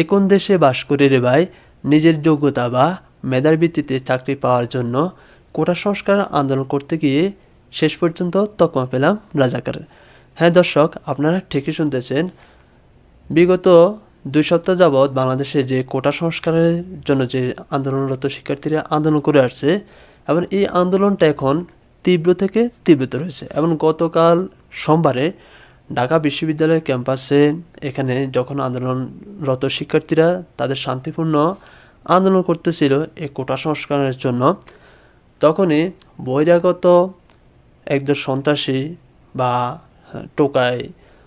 এ দেশে বাস করে রে নিজের যোগ্যতা বা মেধার ভিত্তিতে চাকরি পাওয়ার জন্য কোটা সংস্কার আন্দোলন করতে গিয়ে শেষ পর্যন্ত তকমা পেলাম রাজাকারের হ্যাঁ দর্শক, আপনারা ঠিকই শুনতেছেন। বিগত দুই সপ্তাহ যাবৎ বাংলাদেশে যে কোটা সংস্কারের জন্য যে আন্দোলনরত শিক্ষার্থীরা আন্দোলন করে আসছে, এবং এই আন্দোলনটা এখন তীব্র থেকে তীব্রতর হয়েছে, এবং গতকাল সোমবারে ঢাকা বিশ্ববিদ্যালয় ক্যাম্পাসে এখানে যখন আন্দোলনরত শিক্ষার্থীরা তাদের শান্তিপূর্ণ আন্দোলন করতেছিল এই কোটা সংস্কারের জন্য, তখনই বহিরাগত একজন সন্ত্রাসী বা টোকাই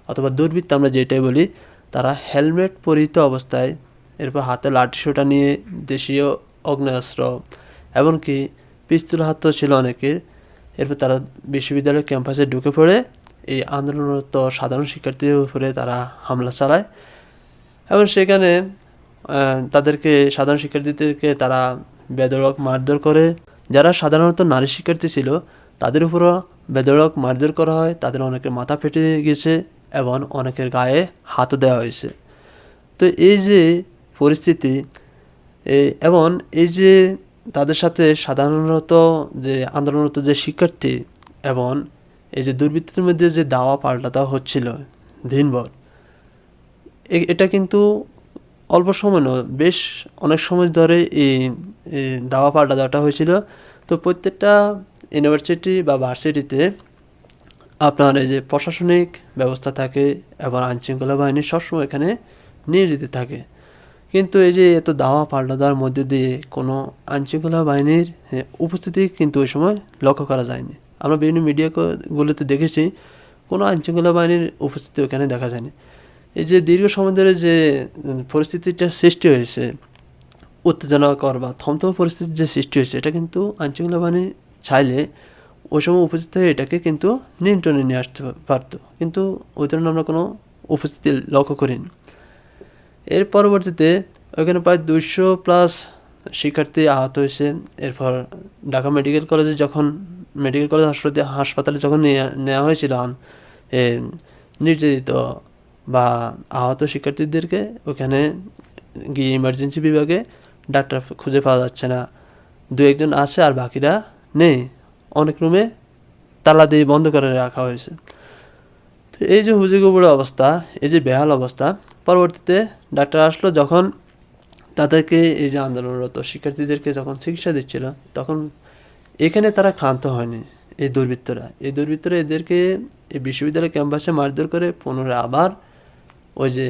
অথবা দুর্বৃত্ত আমরা যেটাই বলি, তারা হেলমেট পরিহিত অবস্থায় এরপর হাতে লাঠিসোঁটা নিয়ে দেশীয় অগ্নেয়াস্ত্র এমনকি পিস্তল হাত ছিল অনেকের। এরপর তারা বিশ্ববিদ্যালয় ক্যাম্পাসে ঢুকে পড়ে এই আন্দোলনরত সাধারণ শিক্ষার্থীদের উপরে তারা হামলা চালায় এবং সেখানে তাদেরকে, সাধারণ শিক্ষার্থীদেরকে তারা বেদরক মারধর করে। যারা সাধারণত নারী শিক্ষার্থী ছিল, তাদের উপরও বেদরক মারধর করা হয়। তাদের অনেকের মাথা ফেটে গেছে এবং অনেকের গায়ে হাতও দেওয়া হয়েছে। তো এই যে পরিস্থিতি এবং এই যে তাদের সাথে সাধারণত যে, আন্দোলনরত যে শিক্ষার্থী এবং এই যে দুর্বৃত্তের মধ্যে যে দাওয়া পাল্টা দেওয়া হচ্ছিল দিনভর এটা কিন্তু অল্প সময় নয়, বেশ অনেক সময় ধরে এই দাওয়া পাল্টা দেওয়াটা হয়েছিল। তো প্রত্যেকটা ইউনিভার্সিটি বা ভার্সিটিতে আপনার এই যে প্রশাসনিক ব্যবস্থা থাকে এবং আইনশৃঙ্খলা বাহিনী সবসময় এখানে নিয়োজিত থাকে। কিন্তু এই যে এত দাওয়া পাল্টা দেওয়ার মধ্যে দিয়ে কোনো আইনশৃঙ্খলা বাহিনীর উপস্থিতি কিন্তু ওই সময় লক্ষ্য করা যায়নি। আমরা বিভিন্ন মিডিয়াগুলোতে দেখেছি, কোনো আইনশৃঙ্খলা বাহিনীর উপস্থিতি ওখানে দেখা যায়নি। এই যে দীর্ঘ সময় ধরে যে পরিস্থিতিটা সৃষ্টি হয়েছে, উত্তেজনাকর বা থমথম পরিস্থিতির যে সৃষ্টি হয়েছে, এটা কিন্তু আইনশৃঙ্খলা বাহিনী চাইলে ওই সময় উপস্থিত হয়ে এটাকে কিন্তু নিয়ন্ত্রণে নিয়ে আসতে পারতো। কিন্তু ওই ধরনের আমরা কোনো উপস্থিতি লক্ষ্য করিনি। এর পরবর্তীতে ওখানে প্রায় দুইশো প্লাস শিক্ষার্থী আহত হয়েছে। এরপর ঢাকা মেডিকেল কলেজে যখন, মেডিকেল কলেজ হাসপাতালে হাসপাতালে যখন নেওয়া হয়েছিল নির্যাতিত বা আহত শিক্ষার্থীদেরকে ওখানে গিয়ে ইমার্জেন্সি বিভাগে ডাক্তার খুঁজে পাওয়া যাচ্ছে না। দু একজন আছে আর বাকিরা নেই। অনেক রুমে তালা দিয়ে বন্ধ করে রাখা হয়েছে। তো এই যে হুজিগুবুড়ো অবস্থা, এই যে বেহাল অবস্থা, পরবর্তীতে ডাক্তার আসলো যখন তাদেরকে এই যে আন্দোলনরত শিক্ষার্থীদেরকে যখন চিকিৎসা দিচ্ছিল, তখন এখানে তারা ক্ষান্ত হয়নি, এই দুর্বৃত্তরা। এই দুর্বৃত্তরা এদেরকে এই বিশ্ববিদ্যালয় ক্যাম্পাসে মারধর করে পুনরায় আবার ওই যে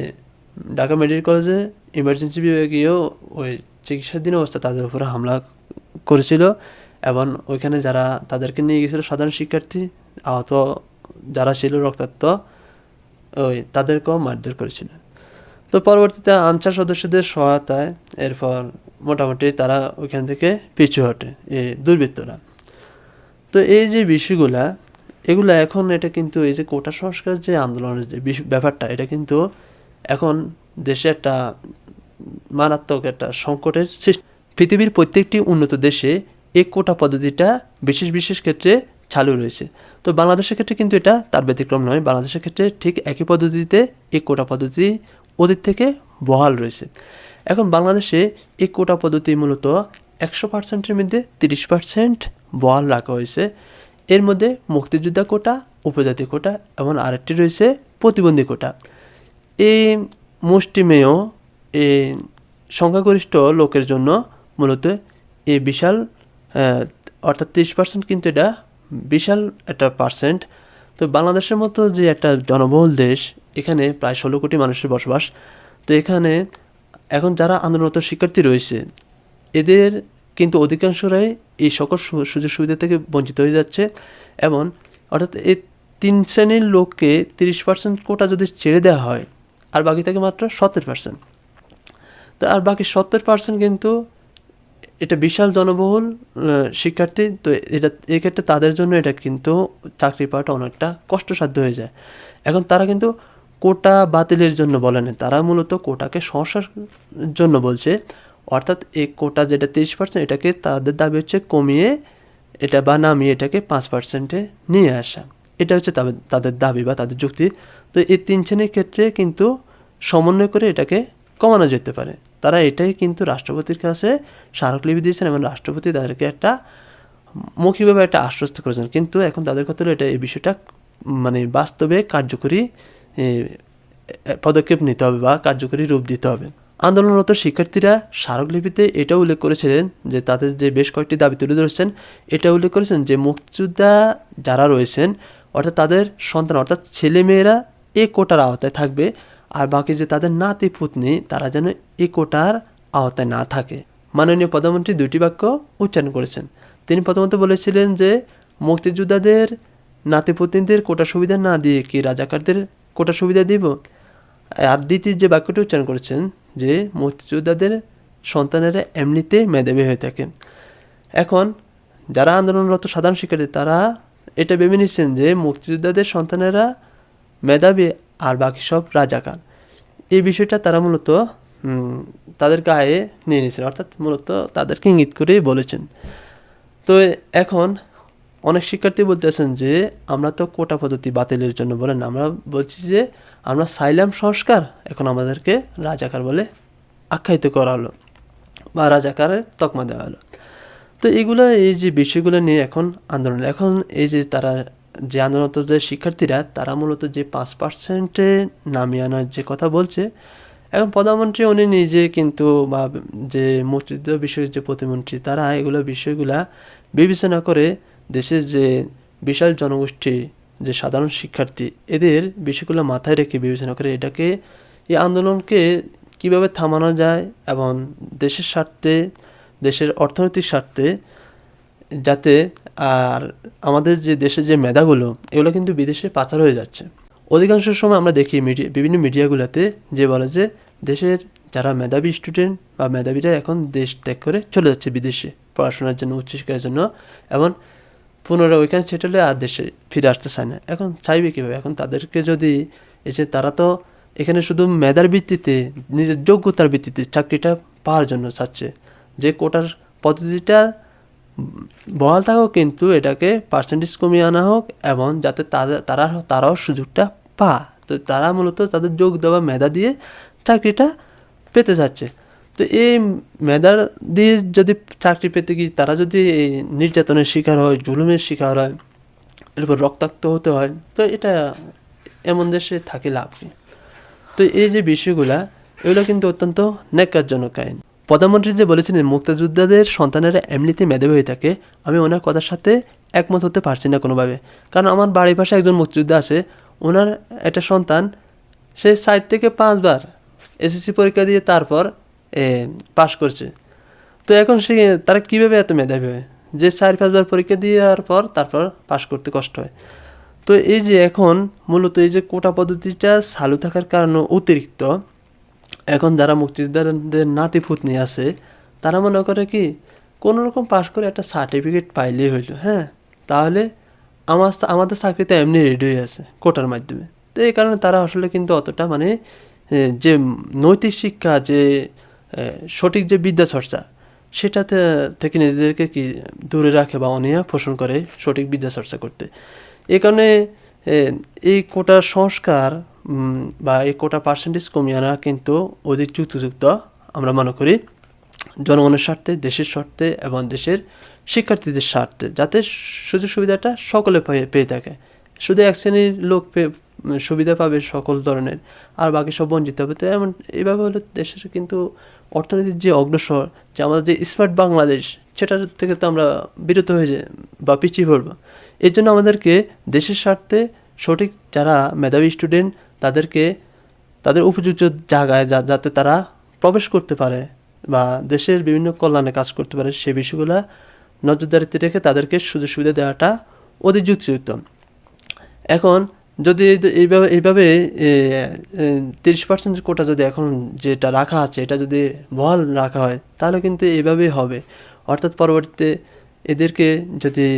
ঢাকা মেডিকেল কলেজে ইমার্জেন্সি বিভাগীয় ওই চিকিৎসাধীন অবস্থা তাদের উপরে হামলা করেছিল এবং ওইখানে যারা তাদেরকে নিয়ে গেছিল সাধারণ শিক্ষার্থী, আহত যারা ছিল রক্তাক্ত, ওই তাদেরকেও মারধর করেছিল। তো পরবর্তীতে আনসার সদস্যদের সহায়তায় এরপর মোটামুটি তারা ওইখান থেকে পিছু হটে, এই দুর্বৃত্তরা। তো এই যে বিষয়গুলা, এগুলা এখন এটা কিন্তু এই যে কোটা সংস্কার যে আন্দোলনের যে ব্যাপারটা, এটা কিন্তু এখন দেশে একটা মারাত্মক একটা সংকটের সৃষ্টি। পৃথিবীর প্রত্যেকটি উন্নত দেশে এই কোটা পদ্ধতিটা বিশেষ বিশেষ ক্ষেত্রে চালু রয়েছে। তো বাংলাদেশের ক্ষেত্রে কিন্তু এটা তার ব্যতিক্রম নয়। বাংলাদেশের ক্ষেত্রে ঠিক একই পদ্ধতিতে এই কোটা পদ্ধতি অতীত থেকে বহাল রয়েছে। এখন বাংলাদেশে এই কোটা পদ্ধতি মূলত একশো পার্সেন্টের মধ্যে তিরিশ পার্সেন্ট বহাল রাখা হয়েছে। এর মধ্যে মুক্তিযোদ্ধা কোটা, উপজাতি কোটা এবং আরেকটি রয়েছে, প্রতিবন্ধী কোটা। এই মুষ্টিমেয় এই সংখ্যাগরিষ্ঠ লোকের জন্য মূলত এই বিশাল অর্থাৎ তিরিশ পার্সেন্ট কিন্তু এটা বিশাল একটা পার্সেন্ট। তো বাংলাদেশের মতো যে একটা জনবহুল দেশ এখানে প্রায় ষোলো কোটি মানুষের বসবাস। তো এখানে এখন যারা আন্দোলনরত শিক্ষার্থী রয়েছে, এদের কিন্তু অধিকাংশরাই এই সকল সুযোগ সুবিধা থেকে বঞ্চিত হয়ে যাচ্ছে এবং অর্থাৎ এই তিন শ্রেণির লোককে তিরিশ পার্সেন্ট কোটা যদি ছেড়ে দেওয়া হয়, আর বাকি থাকে মাত্র সত্তর পার্সেন্ট। তো আর বাকি সত্তর পার্সেন্ট কিন্তু এটা বিশাল জনবহুল শিক্ষার্থী, তো এটা, এক্ষেত্রে তাদের জন্য এটা কিন্তু চাকরি পাওয়াটা অনেকটা কষ্টসাধ্য হয়ে যায়। এখন তারা কিন্তু কোটা বাতিলের জন্য বলে না তারা মূলত কোটাকে সমস্যার জন্য বলছে। অর্থাৎ এই কোটা যেটা তিরিশ পার্সেন্ট এটাকে তাদের দাবি হচ্ছে কমিয়ে এটা বা নামিয়ে এটাকে পাঁচ পার্সেন্টে নিয়ে আসা। এটা হচ্ছে তাদের তাদের দাবি বা তাদের যুক্তি। তো এই তিন শ্রেণির ক্ষেত্রে কিন্তু সমন্বয় করে এটাকে কমানো যেতে পারে। তারা এটাই কিন্তু রাষ্ট্রপতির কাছে স্মারকলিপি দিয়েছেন এবং রাষ্ট্রপতি তাদেরকে একটা মৌখিকভাবে একটা আশ্বস্ত করেছেন। কিন্তু এখন তাদের কথা হলো এটা এই বিষয়টা মানে বাস্তবে কার্যকরী পদক্ষেপ নিতে হবে বা কার্যকরী রূপ দিতে হবে। আন্দোলনরত শিক্ষার্থীরা স্মারকলিপিতে এটা উল্লেখ করেছিলেন যে তাদের যে বেশ কয়েকটি দাবি তুলে ধরেছেন, এটা উল্লেখ করেছেন যে মুক্তিযোদ্ধা যারা রয়েছেন, অর্থাৎ তাদের সন্তান, অর্থাৎ ছেলেমেয়েরা এ কোটার আওতায় থাকবে আর বাকি যে তাদের নাতি পুতনি তারা যেন এ কোটার আওতায় না থাকে। মাননীয় প্রধানমন্ত্রী দুটি বাক্য উচ্চারণ করেছেন। তিনি প্রথমত বলেছিলেন যে মুক্তিযোদ্ধাদের নাতিপুতিনদের কোটা সুবিধা না দিয়ে কি রাজাকারদের কোটা সুবিধা দিব? আর দ্বিতীয় যে বাক্যটি উচ্চারণ করেছেন যে মুক্তিযোদ্ধাদের সন্তানেরা এমনিতে মেধাবী হয়ে থাকে এখন যারা আন্দোলনরত সাধারণ শিক্ষার্থী, তারা এটা ভেবে নিচ্ছেন যে মুক্তিযোদ্ধাদের সন্তানেরা মেধাবী আর বাকি সব রাজাকার। এই বিষয়টা তারা মূলত তাদের গায়ে নিয়ে নিয়েছেন, অর্থাৎ মূলত তাদেরকে ইঙ্গিত করেই বলেছেন। তো এখন অনেক শিক্ষার্থী বলতেছেন যে, আমরা তো কোটা পদ্ধতি বাতিলের জন্য বলেন আমরা বলছি যে, আমরা সাইলাম সংস্কার এখন আমাদেরকে রাজাকার বলে আখ্যায়িত করা হলো বা রাজাকারের তকমা দেওয়া হলো। তো এগুলো, এই যে বিষয়গুলো নিয়ে এখন আন্দোলন, এখন এই যে তারা, যে আন্দোলনত যে শিক্ষার্থীরা, তারা মূলত যে পাঁচ পার্সেন্টে নামিয়ে আনার যে কথা বলছে, এখন প্রধানমন্ত্রী উনি নিজে কিন্তু বা যে মুক্তিযুদ্ধ বিষয়ের যে প্রতিমন্ত্রী, তারা এগুলো বিষয়গুলা বিবেচনা করে দেশের যে বিশাল জনগোষ্ঠী, যে সাধারণ শিক্ষার্থী, এদের বিষয়গুলো মাথায় রেখে বিবেচনা করে এটাকে, এই আন্দোলনকে কীভাবে থামানো যায় এবং দেশের স্বার্থে, দেশের অর্থনৈতিক স্বার্থে যাতে, আর আমাদের যে দেশের যে মেধাগুলো, এগুলো কিন্তু বিদেশে পাচার হয়ে যাচ্ছে। অধিকাংশ সময় আমরা দেখি মিডিয়া বিভিন্ন মিডিয়াগুলোতে যে বলে যে দেশের যারা মেধাবী স্টুডেন্ট বা মেধাবীরা এখন দেশ ত্যাগ করে চলে যাচ্ছে বিদেশে পড়াশোনার জন্য, উচ্চশিক্ষার জন্য এবং পুনরায় ওইখানে সেটেলে আর দেশে ফিরে আসতে না। এখন চাইবে কীভাবে? এখন তাদেরকে যদি এসে তারা তো এখানে শুধু মেধার ভিত্তিতে, নিজের যোগ্যতার ভিত্তিতে চাকরিটা পাওয়ার জন্য চাচ্ছে। যে কোটার পদ্ধতিটা বহাল থাকুক কিন্তু এটাকে পার্সেন্টেজ কমিয়ে আনা হোক এবং যাতে তারা, তারাও সুযোগটা পা তো তারা মূলত তাদের যোগ দেওয়া মেধা দিয়ে চাকরিটা পেতে যাচ্ছে তো এই মেধার দিয়ে যদি চাকরি পেতে গিয়ে তারা যদি নির্যাতনের শিকার হয়, জুলুমের শিকার হয় এরপর রক্তাক্ত হতে হয়, তো এটা এমন দেশে থাকে লাভ কি? তো এই যে বিষয়গুলা, এগুলো কিন্তু অত্যন্ত ন্যাক্কারজনক আইন। প্রধানমন্ত্রী যে বলেছিলেন, মুক্তিযোদ্ধাদের সন্তানেরা এমনিতে মেধাবী হয়ে থাকে, আমি ওনার কথার সাথে একমত হতে পারছি না কোনোভাবে। কারণ আমার বাড়ির পাশে একজন মুক্তিযোদ্ধা আছে, ওনার একটা সন্তান, সে সাইড থেকে পাঁচবার এসএসসি পরীক্ষা দিয়ে তারপর পাশ করছে। তো এখন সে, তারা কীভাবে এত মেধাবী হয়? যে চার পাঁচবার পরীক্ষা দেওয়ার পর তারপর পাশ করতে কষ্ট হয়। তো এই যে এখন মূলত এই যে কোটা পদ্ধতিটা চালু থাকার কারণে অতিরিক্ত, এখন যারা মুক্তিযোদ্ধাদের নাতি ফুতনি আছে, তারা মনে করে কি কোনো রকম পাশ করে একটা সার্টিফিকেট পাইলেই হইল হ্যাঁ? তাহলে আমার আমাদের চাকরিতে এমনি রেডি হয়ে আছে কোটার মাধ্যমে। তো এই কারণে তারা আসলে কিন্তু অতটা মানে যে নৈতিক শিক্ষা, যে সঠিক যে বিদ্যা চর্চা সেটাতে থেকে নিজেদেরকে কি দূরে রাখে বা অনিয়া পোষণ করে সঠিক বিদ্যা চর্চা করতে। এই কারণে এই কোটা সংস্কার বা এই কোটা পার্সেন্টেজ কমিয়ে আনা কিন্তু অধিক যুক্তিযুক্ত আমরা মনে করি। জনগণের স্বার্থে, দেশের স্বার্থে এবং দেশের শিক্ষার্থীদের স্বার্থে, যাতে সুযোগ সুবিধাটা সকলে পেয়ে থাকে। শুধু এক শ্রেণির লোক সুবিধা পাবে সকল ধরনের, আর বাকি সব বঞ্চিত হবে। তো এমন এইভাবে হলে দেশের কিন্তু অর্থনীতির যে অগ্রসর, যে আমাদের যে স্মার্ট বাংলাদেশ, সেটার থেকে তো আমরা বিরত হয়ে যাই বা পিছিয়ে পড়ব। এর জন্য আমাদেরকে দেশের স্বার্থে সঠিক যারা মেধাবী স্টুডেন্ট তাদেরকে, তাদের উপযুক্ত জায়গায় যাতে তারা প্রবেশ করতে পারে, বা দেশের বিভিন্ন কল্যাণে কাজ করতে পারে, সে বিষয়গুলো নজরদারিতে রেখে তাদেরকে সুযোগ সুবিধা দেওয়াটা অধিক যুক্তিযুক্ত। এখন যদি এইভাবে এইভাবে তিরিশ পার্সেন্ট কোটা যদি এখন যেটা রাখা আছে, এটা যদি বহাল রাখা হয়, তাহলে কিন্তু এইভাবেই হবে। অর্থাৎ পরবর্তীতে এদেরকে যদি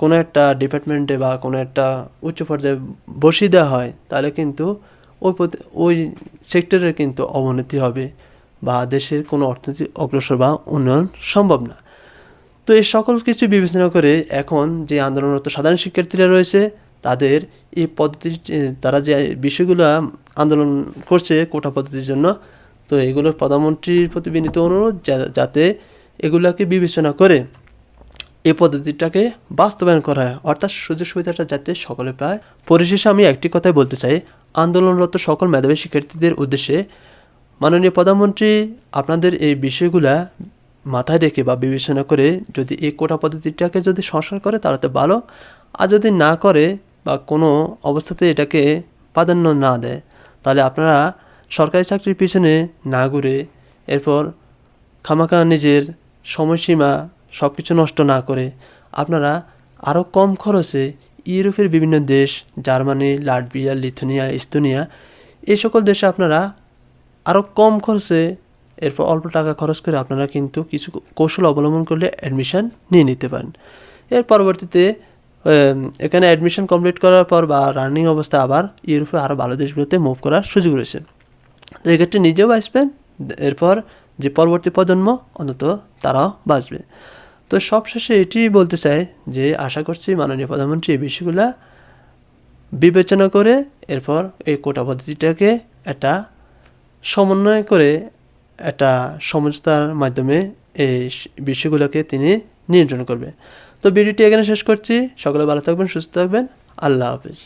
কোনো একটা ডিপার্টমেন্টে বা কোনো একটা উচ্চ পর্যায়ে বসিয়ে দেওয়া হয়, তাহলে কিন্তু ওই ওই সেক্টরের কিন্তু অবনতি হবে বা দেশের কোনো অর্থনৈতিক অগ্রসর বা উন্নয়ন সম্ভব না। তো এই সকল কিছু বিবেচনা করে এখন যে আন্দোলনরত সাধারণ শিক্ষার্থীরা রয়েছে তাদের এই পদ্ধতি, তারা যে বিষয়গুলো আন্দোলন করছে কোটা পদ্ধতির জন্য, তো এগুলো প্রধানমন্ত্রীর প্রতি বিনীত অনুরোধ যাতে এগুলাকে বিবেচনা করে এই পদ্ধতিটাকে বাস্তবায়ন করা হয়। অর্থাৎ সুযোগ সুবিধাটা যাতে সকলে পায়। পরিশেষে আমি একটি কথাই বলতে চাই। আন্দোলনরত সকল মেধাবী শিক্ষার্থীদের উদ্দেশ্যে মাননীয় প্রধানমন্ত্রী আপনাদের এই বিষয়গুলা মাথায় রেখে বা বিবেচনা করে যদি এই কোটা পদ্ধতিটাকে যদি সংস্কার করে, তাহলে তো ভালো। আর যদি না করে বা কোনো অবস্থাতে এটাকে প্রাধান্য না দেয়, তাহলে আপনারা সরকারি চাকরির পিছনে না ঘুরে এরপর খামাখা নিজের সময়সীমা সব কিছু নষ্ট না করে আপনারা আরও কম খরচে ইউরোপের বিভিন্ন দেশ, জার্মানি, লাটভিয়া, লিথুনিয়া, ইস্তোনিয়া, এই সকল দেশে আপনারা আরও কম খরচে এরপর অল্প টাকা খরচ করে আপনারা কিন্তু কিছু কৌশল অবলম্বন করলে অ্যাডমিশান নিয়ে নিতে পারেন। এর পরবর্তীতে এখানে অ্যাডমিশন কমপ্লিট করার পর বা রানিং অবস্থা আবার ইউরোপে আরও ভালো দেশগুলোতে মুভ করার সুযোগ রয়েছে। তো এক্ষেত্রে নিজেও বাঁচবেন এরপর যে পরবর্তী প্রজন্ম, অন্তত তারাও বাঁচবে। তো সবশেষে এটি বলতে চাই যে আশা করছি মাননীয় প্রধানমন্ত্রী এই বিষয়গুলা বিবেচনা করে এরপর এই কোটা পদ্ধতিটাকে একটা সমন্বয় করে একটা সমঝোতার মাধ্যমে এই বিষয়গুলোকে তিনি নিয়ন্ত্রণ করবে। তো ভিডিওটি এখানে শেষ করছি। সকলে ভালো থাকবেন সুস্থ থাকবেন। আল্লাহ হাফিজ।